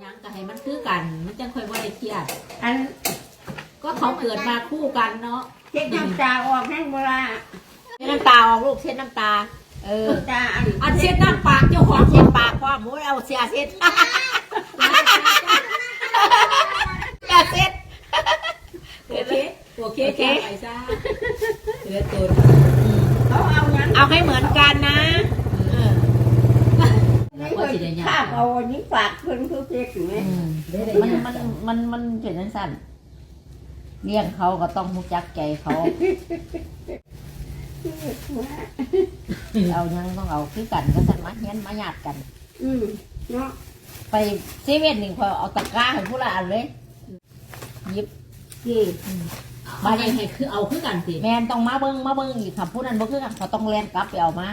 หยังก็ให้มันคือกัน มันจังค่อยบ่ได้เครียด อันก็เขาเกิดมาคู่กันเนาะเช็ดน้ำตาออกแห้งเวลาเช็ดน้ำตาออกลูกเช็ดน้ำตา เออ น้ำตาอันอันเช็ดน้ำปากเจ้าของเช็ดปากความมูเอาเสียเช็ด เสียเช็ดโอเคโอเคแค่ไปซะเหลือตัว เขาเอาหยัง เอาให้เหมือนกันนะ เออไม่เคยข้าบเอาอันนี้ฝากเพิ่นคือเพชรอยู่ไหมมันมันมันมันเป็นจังสั้นเลี้ยงเขาก็ต้องรู้จักใจเขา เอายังต้องเอาคือกันก็สั่นมาเฮียนมาหยาดกัน อืมเนาะไปเซเว่นหนึ่งพอเอาตะกร้าให้ผู้ละอันเลยหยิบนี่มาให้ให้คือเอาคือกันสิแมนต้องมาเบิ้งมาเบิ้งอีกค่ะผู้นั้นบ่คือกันเขาต้องแลนกลับไปเอามา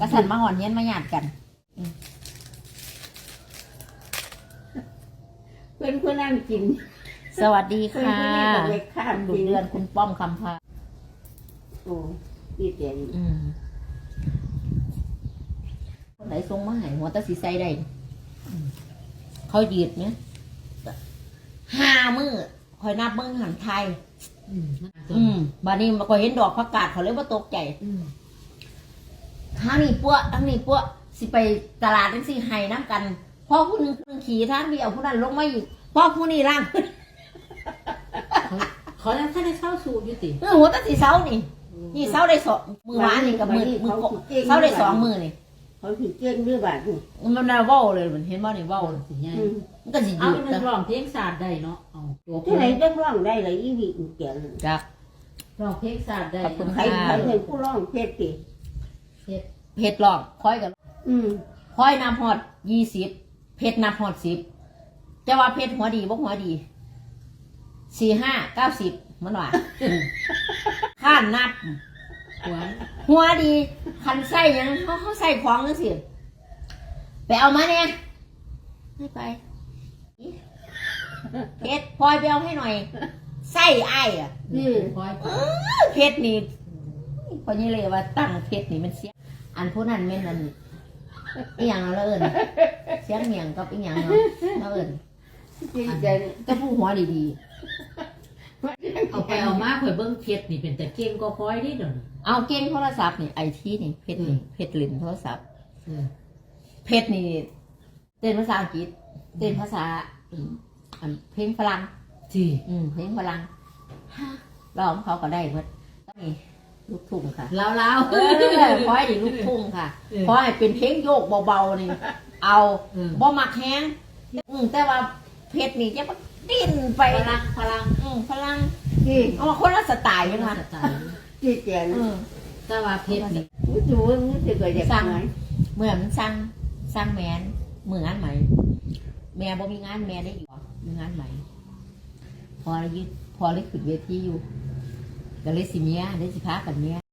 ก็สั่นมาหอนเฮียนมาหยาดกัน เพิ่นเพิ่นนั่งกินสวัสดีเพิ่นค่ะเพิ่นนี่ก็เล็กข้ามดูกินเดือนคุณป้อมคำพาโอ้ดีเจ๋งอืมคนไหนทรงมาใหายหัวตาสีใสได้อืมเขายืดเนี่ยห้ามือคอยนับเบิ้งหันไทย อืมอืมบานี้มาก็เห็นดอกผักกาดเขาเลยว่าตกใจอืมทางนี้ปั้วทางนี้ปั้วสิไปตลาดนั่นสิให้น้ำกัน พ่อผู้หนึงผู้หนึงขี่ทางเดียวผู้นั้นลงมาอีกพ่อผู้นี้ล่างเขาเขาแล้วถ้าได้เช่าสูตรอยู่ติเออหัวตาสีเสานี่นี่เสาได้สองมือหวานนี่กับมือมือโกเสาได้สองมือนี่เขาถือเก่งด้วยบาดนี่มันน่าเว้าเลยมันเห็นบ่นี่เว้าสิใหญ่อืมมันก็สิหเอายุดเป็นนะร้องเพลงศาสตร์ได้เนาะเอาตัวที่ไหนจะร้องได้เลยอีวีอีเจ๋งจ้ะร้องเพลงศาสตร์ได้ขอบคุณใครค่ะใครเป็นผู้ร้องเพชรติเผ็ดหลอกค่อยกับอืมค่อยน้ำฮอดยี่สิบ เผ็ดน้ำฮอดสิบจะว่าเผ็ดหัวดีบ่หัวดีสี่ห้าเก้าสิบมันว่าข้านนับ หัว หัวดีคันใส่หยังเขาเขาใส่ของจังสิไปเอามาเนี่ยไม่ไปเพชรพลอยไปเอาให้หน่อยไส้ไอ้ายอะนี่คอยเออเพชรนี่พอนี่เลยว่าตั้งเพชรนี่มันเสีย อันผู้นั้นแม่นอัน อีหยังเราเอิญเสียงเมียงกับอีหยังเนาะเราเอิญดีเจ๋งก็ผู้หัวดีเอาไปเอามาข่อยเบิ่งเพชรนี่เป็นแต่เก่งก็คอยนี่เดี๋ยวนี้ๆ เอาเก่งโทรศัพท์นี่ไอทีนี่เพชรนี่เพชรลินโทรศัพท์ เออ เพชรนี่เต้นภาษาอังกฤษเต้นภาษาอืมอันเพลงฝรั่งจีอืมเพลงฝรั่งร้องเขาก็ได้เมื่อนี่ ลูกทุ่งค่ะแล้วแล้วเออขอให้ได้ลูกทุ่งค่ะเออขอให้เป็นเพลงโยกเบาๆนี่เอาเออบ่มักแห้งอืมแต่ว่าเพชรนี่จะมาดิ้นไปพลังพลังอืมฝรั่งนี่เอามาคนละสไตล์กันสค่ะไตล์ดีเจ๋งอืมแต่ว่าเพชรนี่รู้จูรู้สึกว่าอยากไหนเมื่อมันสร้างสร้างแมนมืองานใหม่แม่บ่มีงานแม่ได้อยู่มีงานใหม่พอเลยยึดพอเลยขึ้นเวทีอยู่ ก็เลยสิเนี้ยได้สิพักกันเนี้ย